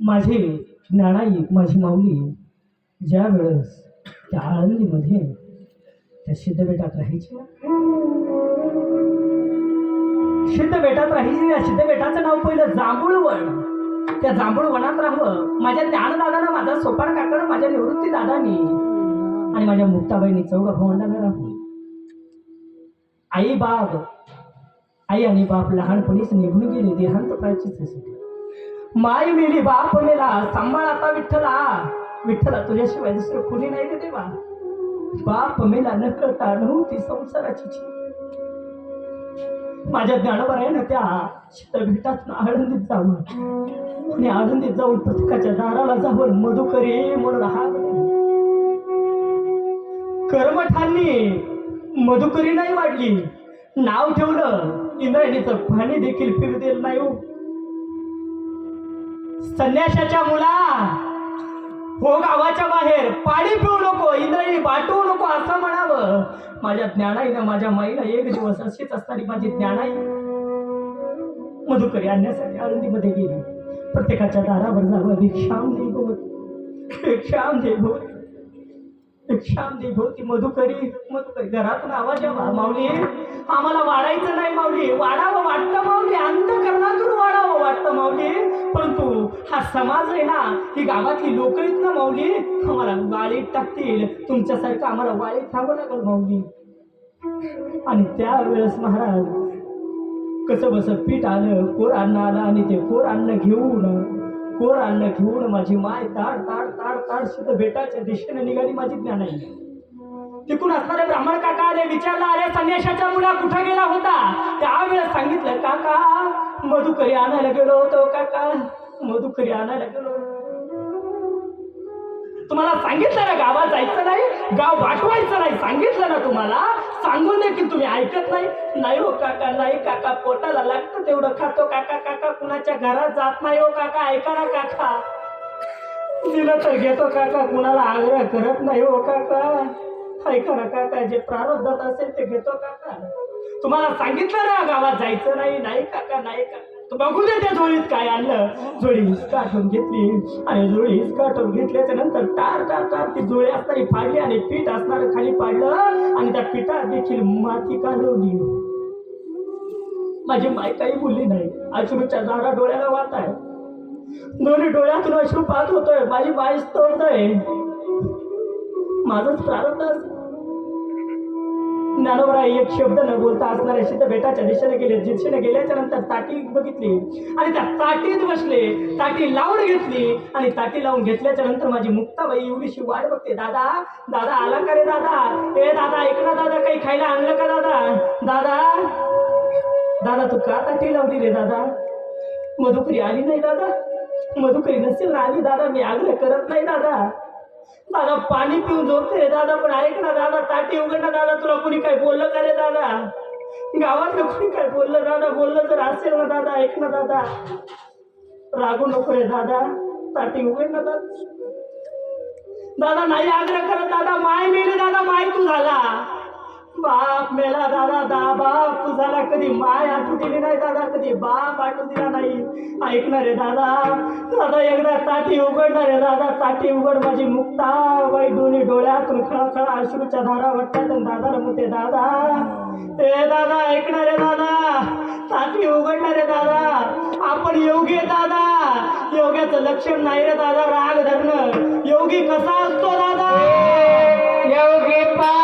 माझी ज्ञानाई माझी माऊली ज्या वेळेस त्या आळंदीमध्ये त्या सिद्धबेटात राहायची. सिद्धबेटात राहायची या सिद्धबेटाचं नाव पहिलं जांभूळवण. त्या जांभूळ वनात राहावं. माझ्या ज्ञानदादानं माझा सोपान काकानं माझ्या निवृत्ती दादानी आणि माझ्या मुक्ताबाईंनी चौघा भावांना राहू आई बाप आई आणि बाप लहानपणीच निघून गेले देहांत प्राचीच असे माय मिली बाप मेला सांभाळ आता विठ्ठला. विठ्ठला तुझ्याशिवाय दुसरं कुणी नाही रे देवा. बाप मेला न कळता नव्हती संसाराची माझ्या ज्ञानावर आहे ना त्या शीतलभेटात आळंदीत जावं आणि आळंदीत जाऊन प्रत्येकाच्या दाराला जावं मधुकरी म्हणून हा कर्मठांनी मधुकरी नाही वाढली. नाव ठेवलं इंद्रायणीचं पाणी देखील फिरदेल नाही हो. संन्याशाच्या मुला हो गावाच्या बाहेर पाणी पिऊ नको इंद्रायणी वाटू नको असं म्हणावं. माझ्या ज्ञानाईनं माझ्या माईला एक दिवस अशीच असणारी माझी ज्ञानाई. मधुकरी आणण्यासाठी आळंदीमध्ये गेली. प्रत्येकाच्या दारावर जावं भिक्षाम दे भोवती भिक्षाम दे भोवती भिक्षाम दे भोवती मधुकरी. मधुकरी घरातून आवाज यावा माऊली. आम्हाला वाढायचं नाही माऊली. वाढावं वाटतं माऊली अंतकरणातून वाढावं वाटतं माऊली परंतु हा समाज आहे ना ही गावातली लोक आहेत ना माऊली? आम्हाला वाळीत टाकतील. तुमच्यासारखं आम्हाला वाळीत थांबावं लागेल माऊली. आणि त्यावेळेस महाराज कसं बसं पीठ आलं कोर अन्न आलं आणि ते कोर अन्न घेऊन कोर अन्न घेऊन माझी माय ताड ताड ताड ताड सुद्धा बेटाच्या दिशेने निघाली माझी ज्ञान आहे तिकून असणारे ब्राह्मण काका आले विचारला अरे संन्याशाचा मुला कुठं गेला होता? त्यावेळेस सांगितलं काका मधुकरी आणायला गेलो होतो काका. मधुकरी आणायला? तुम्हाला सांगितलं ना गावात जायचं नाही गाव वाटवायचं नाही. सांगितलं ना तुम्हाला? सांगून की तुम्ही ऐकत नाही. नाही हो काका नाही काका पोटाला लागतं तेवढं खातो काका काका कुणाच्या घरात जात नाही हो काका ऐका ना काका. दिलं तर घेतो काका कुणाला आग्रह करत नाही हो काका. ऐका ना काका जे प्रारब्धात असेल ते घेतो काका. तुम्हाला सांगितलं ना गावात जायचं नाही नाही काका नाही काका. बघू दे त्या जोडीत काय आणलं. जोडी काटून घेतली. आणि जोडी काटून घेतल्याच्या नंतर तार तार तार ती जोडी असणारी फाडली आणि पीठ असणार खाली पाडलं. आणि त्या पिठात देखील माती कालवली. माझी माय काही बोलली नाही. अश्रूच्या दारा डोळ्याला वाहत आहे. दोन्ही डोळ्यातून अश्रू पाहत होतोय. माझी बाई आहे. माझंच प्रारंभ ज्ञानोबराय एक शब्द न बोलता असणाऱ्या सिद्ध बेटाच्या दिशेने गेले दिशेने गेल्याच्यानंतर ताटी बघितली. आणि त्या ताटीत बसले ताटी लावून घेतली. आणि ताटी लावून घेतल्याच्या नंतर माझी मुक्ताबाई एवढीशी वाट बघते दादा दादा आला का रे दादा? ए दादा ऐक ना दादा काही खायला आणलं का दादा? दादा दादा तू का ताटी लावली रे दादा? मधुकरी आली नाही दादा? मधुकरी नसेल ना आली दादा मी आग्रह करत नाही दादा. दादा पाणी पिऊन झोपते दादा पण ऐक ना दादा ताटी उघड ना दादा तुला कुणी काय बोललं का रे दादा? गावातलं कुणी काय बोललं दादा? बोललं तर असेल ना दादा ऐक ना दादा. रागू नको रे दादा ताटी उघड ना दादा. दादा नाही आग्रह करत दादा माय मेरे दादा माय तू झाला. बाप मेला दादा दा बाप तुझाला कधी माय आठवू दिली नाही दादा कधी बाप आठवू दिला नाही. ऐकणार रे दादा दादा एकदा ताटी उघडणार रे दादा ताटी उघड माझी मुक्ता. बाई दोन्ही डोळ्यातून खळखळ अश्रूच्या धारा वाटतात आणि दादाला दादा. ए दादा ऐकणार रे दादा ताटी उघडणारे दादा. आपण योगी दादा योग्याचं लक्षण नाही रे दादा राग धरणं. योगी कसा असतो दादा? योगी पा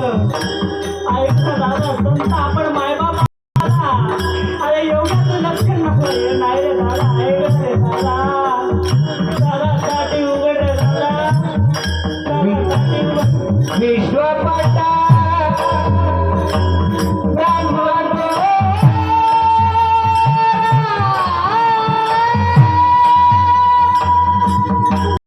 ऐकता दादा संत आपण मायबाप अरे योगाचं लक्षण नको नाही